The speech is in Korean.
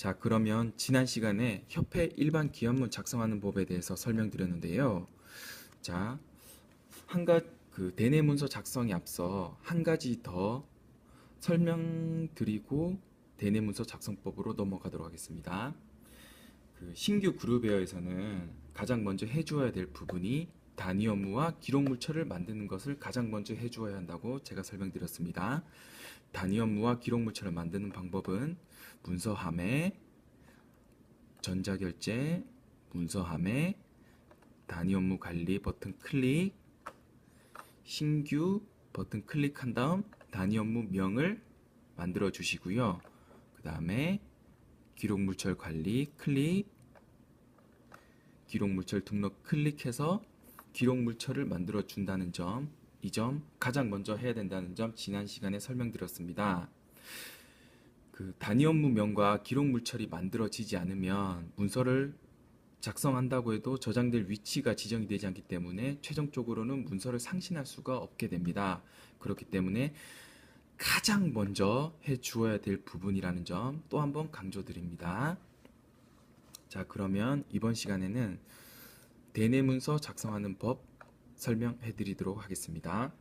자, 그러면 지난 시간에 협회 일반 기업문 작성하는 법에 대해서 설명드렸는데요. 자, 한 가, 그 대내 문서 작성에 앞서 한 가지 더 설명드리고 대내 문서 작성법으로 넘어가도록 하겠습니다. 그 신규 그룹웨어에서는 가장 먼저 해주어야 될 부분이 단위 업무와 기록 물체를 만드는 것을 가장 먼저 해주어야 한다고 제가 설명드렸습니다. 단위 업무와 기록 물체를 만드는 방법은 문서함에 전자결제, 문서함에 단위 업무 관리 버튼 클릭, 신규 버튼 클릭한 다음 단위 업무 명을 만들어 주시고요. 그 다음에 기록 물철 관리 클릭, 기록 물철 등록 클릭해서 기록 물철을 만들어 준다는 점, 이 점 가장 먼저 해야 된다는 점 지난 시간에 설명드렸습니다. 그 단위 업무명과 기록 물철이 만들어지지 않으면 문서를 작성한다고 해도 저장될 위치가 지정이 되지 않기 때문에 최종적으로는 문서를 상신할 수가 없게 됩니다. 그렇기 때문에 가장 먼저 해 주어야 될 부분이라는 점 또 한번 강조드립니다. 자, 그러면 이번 시간에는 대내 문서 작성하는 법 설명해 드리도록 하겠습니다.